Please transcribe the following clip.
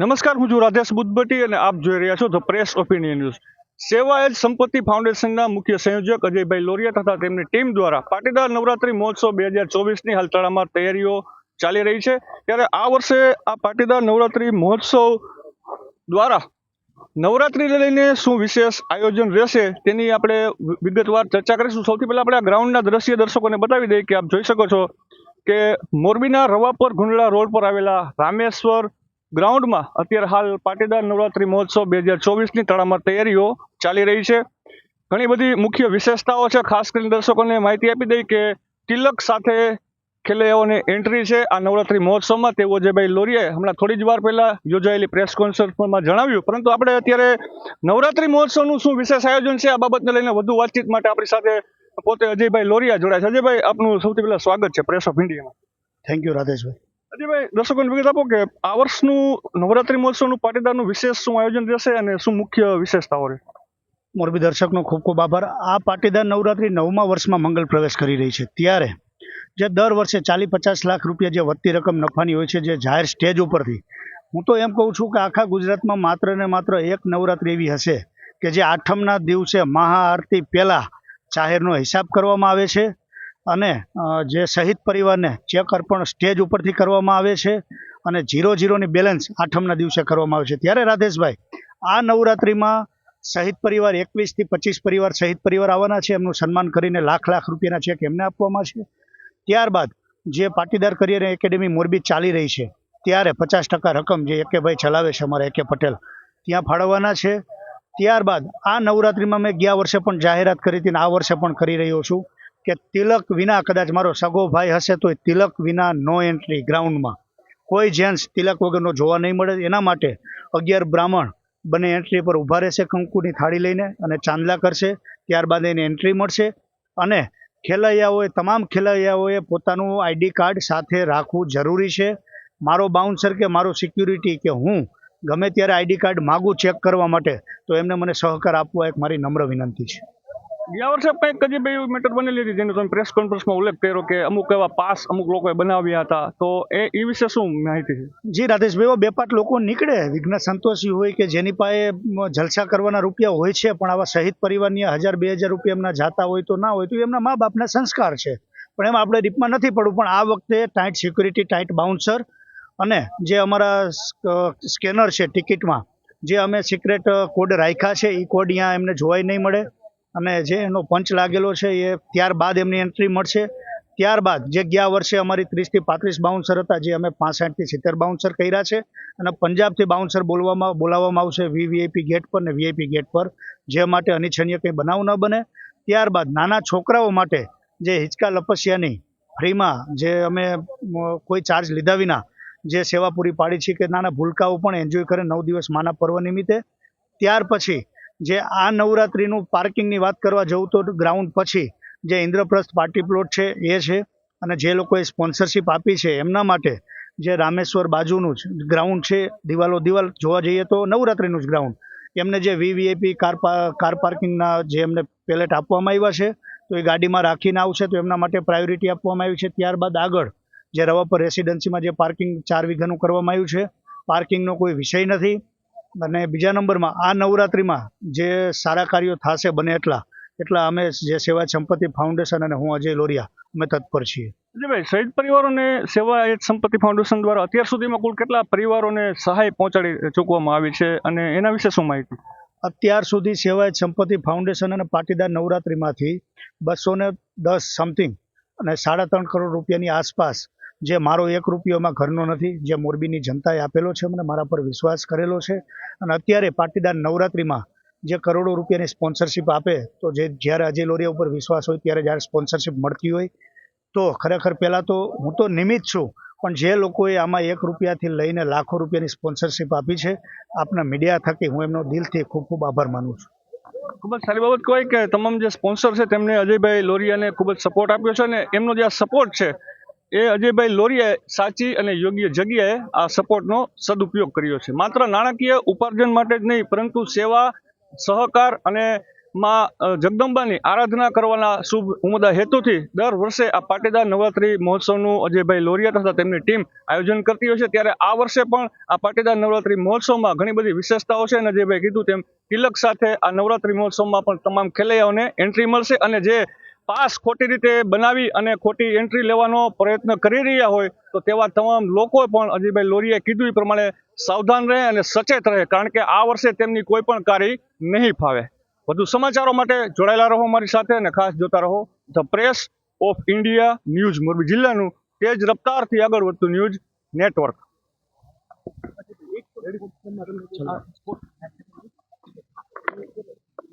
નમસ્કાર, હું છું રાધેશ બુદ્ધભટ્ટી અને આપ જોઈ રહ્યા છો ધ પ્રેસ ઓપિનિયન ન્યૂઝ. સેવા એજ સંપત્તિ ફાઉન્ડેશનના મુખ્ય સંયોજક અજયભાઈ લોરિયા તથા તેમની ટીમ દ્વારા પાટીદાર નવરાત્રી મહોત્સવ બે હજાર ચોવીસની હાલતાળામાં તૈયારીઓ ચાલી રહી છે. ત્યારે આ વર્ષે આ પાટીદાર નવરાત્રી મહોત્સવ દ્વારા નવરાત્રીને લઈને શું વિશેષ આયોજન રહેશે તેની આપણે વિગતવાર ચર્ચા કરીશું. સૌથી પહેલાં આપણે આ ગ્રાઉન્ડના દ્રશ્ય દર્શકોને બતાવી દઈએ કે આપ જોઈ શકો છો કે મોરબીના રવાપર ગુંડળા રોડ પર આવેલા રામેશ્વર ગ્રાઉન્ડમાં અત્યારે હાલ પાટીદાર નવરાત્રી મહોત્સવ બે હજાર ચોવીસની તળામાં તૈયારીઓ ચાલી રહી છે. ઘણી બધી મુખ્ય વિશેષતાઓ છે. ખાસ કરીને દર્શકોને માહિતી આપી દઈ કે તિલક સાથે ખેલૈયાઓની એન્ટ્રી છે આ નવરાત્રી મહોત્સવમાં. તેવો જે ભાઈ લોરીએ હમણાં થોડી જ વાર પહેલાં યોજાયેલી પ્રેસ કોન્ફરન્સમાં જણાવ્યું. પરંતુ આપણે અત્યારે નવરાત્રી મહોત્સવનું શું વિશેષ આયોજન છે આ બાબતને લઈને વધુ વાતચીત માટે આપણી સાથે પોતે અજયભાઈ લોરિયા જોડાય છે. અજયભાઈ, આપનું સૌથી પહેલાં સ્વાગત છે પ્રેસ ઓફ ઇન્ડિયામાં. Thank you રાધેશભાઈ. અજયભાઈ દર્શકોને વિગત આપો કે આ વર્ષનું નવરાત્રી મહોત્સવનું પાટીદારનું વિશેષ શું આયોજન રહેશે અને શું મુખ્ય વિશેષતાઓ રહેશે? મોરબી દર્શકનો ખૂબ ખૂબ આભાર. આ પાટીદાર નવરાત્રી નવમા વર્ષમાં મંગલ પ્રવેશ કરી રહી છે. ત્યારે જે દર વર્ષે ચાલી પચાસ લાખ રૂપિયા જે વધતી રકમ નફાની હોય છે, જે જાહેર સ્ટેજ ઉપરથી, હું તો એમ કહું છું કે આખા ગુજરાતમાં માત્ર ને માત્ર એક નવરાત્રી એવી હશે કે જે આઠમના દિવસે મહાઆરતી પહેલાં જાહેરનો હિસાબ કરવામાં આવે છે. અને જે શહીદ પરિવારને ચેક અર્પણ સ્ટેજ ઉપરથી કરવામાં આવે છે અને જીરો જીરોની બેલેન્સ આઠમના દિવસે કરવામાં આવે છે. ત્યારે રાધેશભાઈ, આ નવરાત્રિમાં શહીદ પરિવાર એકવીસથી પચીસ પરિવાર શહીદ પરિવાર આવવાના છે. એમનું સન્માન કરીને લાખ લાખ રૂપિયાના ચેક એમને આપવામાં છે. ત્યારબાદ જે પાટીદાર કરિયર એકેડેમી મોરબી ચાલી રહી છે, ત્યારે પચાસ ટકા રકમ જે એકેભાઈ ચલાવે છે અમારા એકે પટેલ, ત્યાં ફાળવવાના છે. ત્યારબાદ આ નવરાત્રિમાં મેં ગયા વર્ષે પણ જાહેરાત કરી હતી અને આ વર્ષે પણ કરી રહ્યો છું. કે તિલક વિના કદાચ મારો સગો ભાઈ હશે તો તિલક વિના નો એન્ટ્રી ગ્રાઉન્ડમાં કોઈ જેન્ટ્સ તિલક વગરનો જોવા નહીં મળે. એના માટે અગિયાર બ્રાહ્મણ બંને એન્ટ્રી પર ઊભા રહેશે, કંકુની થાળી લઈને અને ચાંદલા કરશે. ત્યારબાદ એને એન્ટ્રી મળશે અને ખેલૈયાઓએ, તમામ ખેલૈયાઓએ પોતાનું આઈડી કાર્ડ સાથે રાખવું જરૂરી છે. મારો બાઉન્સર કે મારો સિક્યુરિટી કે હું ગમે ત્યારે આઈડી કાર્ડ માગું ચેક કરવા માટે, તો એમને મને સહકાર આપવો એક મારી નમ્ર વિનંતી છે. ગયા વર્ષે કંઈક અજયભાઈ બે મેટર બનેલી હતી જેનો તમે પ્રેસ કોન્ફરન્સમાં ઉલ્લેખ કર્યો કે અમુક એવા પાસ અમુક લોકોએ બનાવ્યા હતા. તો એ એ વિશે શું માહિતી છે? જી રાધેશભાઈ બે પાંચ લોકો નીકળે. વિઘ્ન સંતોષી હોય કે જેની પાસે જલસા કરવાના રૂપિયા હોય છે, પણ આવા શહીદ પરિવારની હજાર, બે હજાર રૂપિયા એમના જાતા હોય તો ના હોય તો એમના મા બાપના સંસ્કાર છે. પણ એમાં આપણે રીપમાં નથી પડવું, પણ આ વખતે ટાઈટ સિક્યુરિટી ટાઈટ બાઉન્સર અને જે અમારા સ્કેનર છે ટિકિટમાં, જે અમે સિક્રેટ કોડ રાખ્યા છે એ કોડ અહીંયા એમને જોવાય નહીં મળે. અને જે એનો પંચ લાગેલો છે એ ત્યારબાદ એમની એન્ટ્રી મળશે. ત્યારબાદ જે ગયા વર્ષે અમારી ત્રીસથી પાંત્રીસ બાઉન્સર હતા જે અમે પાસઠથી સિત્તેર બાઉન્સર કર્યા છે. અને પંજાબથી બાઉન્સર બોલવામાં બોલાવવામાં આવશે વીવીઆઈપી ગેટ પર ને વીઆઈપી ગેટ પર. જે માટે અનિચ્છનીય કંઈ બનાવ ન બને. ત્યારબાદ નાના છોકરાઓ માટે જે હિંચકા લપસ્યાની ફ્રીમાં જે અમે કોઈ ચાર્જ લીધા વિના જે સેવા પૂરી પાડી છે કે નાના ભૂલકાઓ પણ એન્જોય કરે નવ દિવસ માના પર્વ નિમિત્તે. ત્યાર પછી જે આ નવરાત્રિનું પાર્કિંગની વાત કરવા જવું તો ગ્રાઉન્ડ પછી જે ઇન્દ્રપ્રસ્થ પાર્ટી પ્લોટ છે એ છે અને જે લોકોએ સ્પોન્સરશિપ આપી છે એમના માટે જે રામેશ્વર બાજુનું જ ગ્રાઉન્ડ છે, દિવાલો દિવાલ જોવા જઈએ તો નવરાત્રિનું જ ગ્રાઉન્ડ. એમને જે વીવીઆઈપી કાર કાર પાર્કિંગના જે એમને પેલેટ આપવામાં આવ્યા છે, તો એ ગાડીમાં રાખીને આવશે તો એમના માટે પ્રાયોરિટી આપવામાં આવી છે. ત્યારબાદ આગળ જે રવા પર રેસિડેન્સીમાં જે પાર્કિંગ ચાર વીઘાનું કરવામાં આવ્યું છે, પાર્કિંગનો કોઈ વિષય નથી. અને બીજા નંબરમાં આ નવરાત્રિમાં જે સારા કાર્યો થશે બને એટલા એટલા અમે જે સેવા સંપત્તિ ફાઉન્ડેશન અને હું અજય લોરિયા અમે તત્પર છીએ. ભાઈ શહીદ પરિવારોને સેવા સંપત્તિ ફાઉન્ડેશન દ્વારા અત્યાર સુધીમાં કુલ કેટલા પરિવારોને સહાય પહોંચાડી ચૂકવામાં આવી છે અને એના વિશે શું માહિતી? અત્યાર સુધી સેવાયત સંપત્તિ ફાઉન્ડેશન અને પાટીદાર નવરાત્રિમાંથી બસો ને દસ સમથિંગ અને સાડા ત્રણ કરોડ રૂપિયાની આસપાસ જે મારો એક રૂપિયોમાં ઘરનો નથી, જે મોરબીની જનતાએ આપેલો છે, મને મારા પર વિશ્વાસ કરેલો છે. અને અત્યારે પાટીદાર નવરાત્રિમાં જે કરોડો રૂપિયાની સ્પોન્સરશિપ આપે, તો જે જ્યારે અજય લોરિયા ઉપર વિશ્વાસ હોય, ત્યારે જ્યારે સ્પોન્સરશિપ મળતી હોય, તો ખરેખર પહેલાં તો હું તો નિમિત્ત છું, પણ જે લોકોએ આમાં એક રૂપિયાથી લઈને લાખો રૂપિયાની સ્પોન્સરશિપ આપી છે, આપના મીડિયા થકી હું એમનો દિલથી ખૂબ ખૂબ આભાર માનું છું. ખૂબ જ સારી બાબત કહેવાય કે તમામ જે સ્પોન્સર છે, તેમને અજયભાઈ લોરિયાને ખૂબ જ સપોર્ટ આપ્યો છે અને એમનો જે આ સપોર્ટ છે એ અજયભાઈ લોરીએ સાચી અને યોગ્ય જગ્યાએ આ સપોર્ટનો સદુપયોગ કર્યો છે. માત્ર નાણાકીય ઉપાર્જન માટે જ નહીં, પરંતુ સેવા, સહકાર અને માં જગદંબાની આરાધના કરવાના શુભ ઉમદા હેતુથી દર વર્ષે આ પાટીદાર નવરાત્રી મહોત્સવનું અજયભાઈ લોરિયા તથા તેમની ટીમ આયોજન કરતી હોય છે. ત્યારે આ વર્ષે પણ આ પાટીદાર નવરાત્રી મહોત્સવમાં ઘણી બધી વિશેષતાઓ છે અને અજયભાઈ કીધું તેમ તિલક સાથે આ નવરાત્રી મહોત્સવમાં પણ તમામ ખેલૈયાઓને એન્ટ્રી મળશે અને જે પાસ ખોટી રીતે બનાવી અને ખોટી એન્ટ્રી લેવાનો પ્રયત્ન કરી રહ્યા હોય, તો તેવા તમામ લોકો પણ અજયભાઈ લોરીએ કીધું એ પ્રમાણે સાવધાન રહે અને સચેત રહે, કારણ કે આ વર્ષે તેમની કોઈ પણ કાર્ય નહીં ફાવે. વધુ સમાચારો માટે જોડાયેલા રહો મારી સાથે અને ખાસ જોતા રહો the press of India news, Morbi જિલ્લાનું તેજ રફતારથી આગળ વધતું ન્યૂઝ નેટવર્ક.